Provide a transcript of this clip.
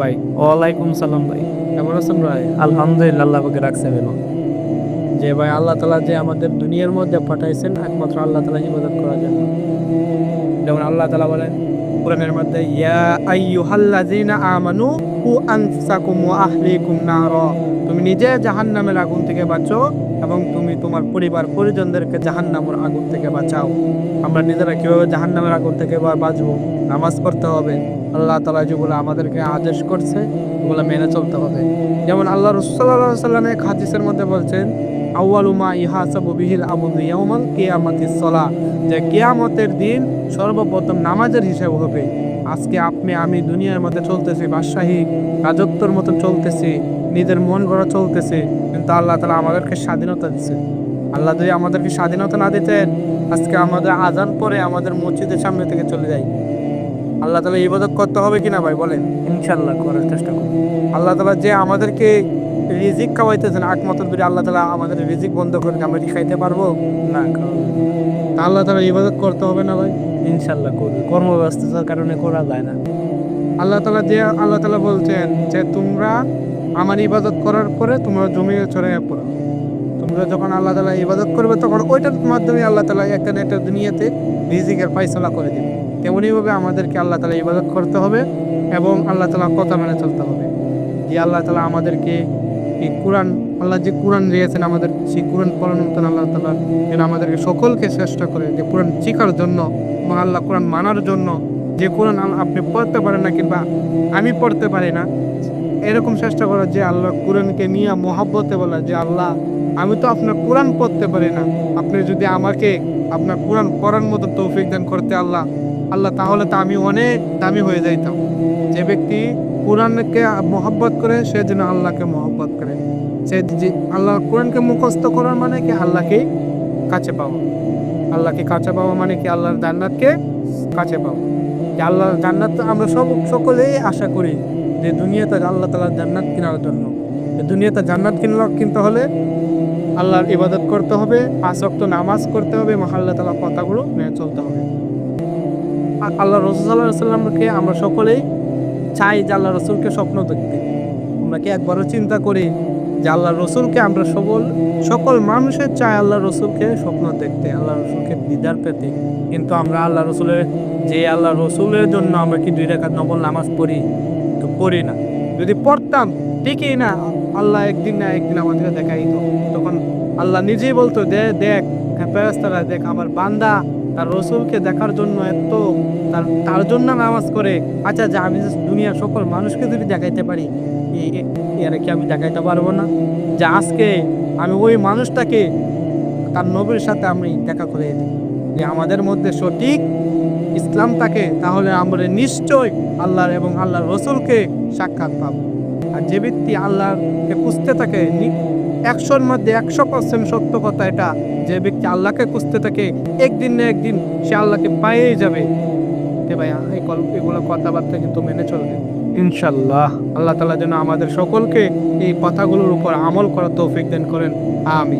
ভাই। ওয়ালাইকুম সালাম ভাই। কেমন আছেন ভাই? আলহামদুলিল্লাহ আল্লাহ পাকে রাখছে ভালো। যে ভাই আল্লাহ তালা যে আমাদের দুনিয়ার মধ্যে পাঠাইছেন একমাত্র আল্লাহ তালা ইবাদত করার জন্য। যেমন আল্লাহ তালা বলেন কোরআনের মধ্যে ইয়া আইয়ুহাল্লাযীনা আমানু কু আনফুসাকুম ওয়া আহলিকুম নারা। তুমি নিজে জাহান্নামের আগুন থেকে বাঁচো এবং তুমি তোমার পরিবার পরিজনদেরকে জাহান্নামের আগুন থেকে বাঁচাও। আমরা নিজেরা কীভাবে জাহান্নামের আগুন থেকে বাঁচবো? নামাজ পড়তে হবে। আল্লাহ তালা যেগুলো আমাদেরকে আদেশ করছে, ওগুলো মেনে চলতে হবে। যেমন আল্লাহ রসুল্লাহ সাল্লাম হাদিসের মধ্যে বলছেন আউয়ালুমা ইহাসাবু বিহিল আবুদু ইয়াউমাল কিয়ামাতিস যে কিয়ামতের দিন সর্বপ্রথম নামাজের হিসাব হবে। আজকে আপনি, আমি দুনিয়ার মধ্যে চলতেছি, বাদশাহী রাজত্বর মতন চলতেছি, নিজের মন ভরা চলতেছে, কিন্তু আল্লাহ তালা আমাদেরকে স্বাধীনতা দিচ্ছে আল্লাহ যদি আমাদেরকে স্বাধীনতা না দিতেন, আজকে আমাদের আজান পরে আমাদের মসজিদের সামনে থেকে চলে যাই। আল্লাহ তালা ইবাদত করতে হবে কিনা ভাই বলেন? ইনশাল্লাহ করার চেষ্টা করব। আল্লাহ তালা যে আমাদেরকে রিজিক খাওয়াইতেছেন একমাত্র যদি আল্লাহ তালা আমাদের রিজিক বন্ধ করে আমরা কি খাইতে পারব? না আল্লাহ তালা ইবাদত করতে হবে না ভাই? ইনশাল্লাহ করবে। কর্মব্যস্ততার কারণে করা যায় না। আল্লাহ তালা যে আল্লাহ তালা বলছেন যে তোমরা আমার ইবাদত করার পরে তোমরা জমি চড়াইয়া পড়ো। তোমরা যখন আল্লাহ তালা ইবাদত করবে তখন ওইটার মাধ্যমে আল্লাহ তালা একটা একটা দুনিয়াতে রিজিকের ফাইসলা করে দেবে। তেমনইভাবে আমাদেরকে আল্লাহ তালা ইবাদত করতে হবে এবং আল্লাহ তালা কথা মেনে চলতে হবে। যে আল্লাহ তালা আমাদেরকে এই কোরআন, আল্লাহ যে কোরআন দিয়েছেন আমাদের, সেই কোরআন পড়ানোর মতন আল্লাহ তালা যেন আমাদেরকে সকলকে চেষ্টা করে যে কোরআন শেখার জন্য এবং আল্লাহ কোরআন মানার জন্য, যে কোরআন আপনি পড়তে পারেন না কিংবা আমি পড়তে পারি না, এরকম চেষ্টা করা যে আল্লাহ কোরআনকে নিয়ে মহাব্বতে বলা, যে আল্লাহ আমি তো আপনার কোরআন পড়তে পারি না। আপনি যদি আমাকে আপনার কোরআন পড়ার মতো তৌফিক দান করতে আল্লাহ আল্লাহ তাহলে তো আমি অনেক দামি হয়ে যাইতাম। যে ব্যক্তি কোরআনকে মহব্বত করে, সে যেন আল্লাহকে মহব্বত করে। সে যে আল্লাহ কোরআনকে মুখস্থ করার মানে কি? আল্লাহকে কাছে পাওয়া। আল্লাহকে কাছে পাওয়া মানে কি? আল্লাহর জান্নাতকে কাছে পাওয়া। যে আল্লাহর জান্নাত আমরা সব, সকলেই আশা করি যে দুনিয়াতে আল্লাহ তালার জান্নাত কেনার জন্য। দুনিয়াতে জান্নাত কিনল, কিনতে হলে আল্লাহর ইবাদত করতে হবে, পাঁচ নামাজ করতে হবে, এবং আল্লাহ তালার কথাগুলো মেনে চলতে হবে। আল্লাহ রসুল সাল্লাহ সাল্লামকে আমরা সকলেই চাই যে আল্লাহ রসুলকে স্বপ্ন দেখতে। আমরা কি একবারও চিন্তা করি যে আল্লাহ রসুলকে আমরা সকল সকল মানুষের চাই আল্লাহ রসুলকে স্বপ্ন দেখতে আল্লাহ রসুলকে দিদার পেতে। কিন্তু আমরা আল্লাহ রসুলের, যে আল্লাহ রসুলের জন্য আমরা কি দুই রেখা নবল নামাজ পড়ি? তো পড়ি না। যদি পড়তাম ঠিকই না? আল্লাহ একদিন না একদিন আমাদেরকে দেখাই তো তখন আল্লাহ নিজেই বলতো, দে, দেখ ফেরেস্তারা দেখ, আমার বান্দা তার রসুলকে দেখার জন্য এত, তার তার জন্য নামাজ করে। আচ্ছা যে, আমি দুনিয়ার সকল মানুষকে যদি দেখাইতে পারি, এ- কি আমি দেখাইতে পারব না? যে, আজকে আমি ওই মানুষটাকে তার নবীর সাথে আমি দেখা করে দিই। যে আমাদের মধ্যে সঠিক ইসলাম থাকে, তাহলে আমরা নিশ্চয় আল্লাহর এবং আল্লাহর রসুলকে সাক্ষাৎ পাবো। আর যে ব্যক্তি আল্লাহকে খুঁজতে থাকে একশোর মধ্যে একশো পার্সেন্ট সত্য কথা এটা, যে ব্যক্তি আল্লাহকে খুঁজতে থাকে, একদিন না একদিন সে আল্লাহকে পাইয়েই যাবে। তে ভাই এই এগুলো কথাবার্তা কিন্তু মেনে চলবে। ইনশাল্লাহ, আল্লাহ তালা যেন আমাদের সকলকে এই কথাগুলোর উপর আমল করার তৌফিক দেন করেন। আমি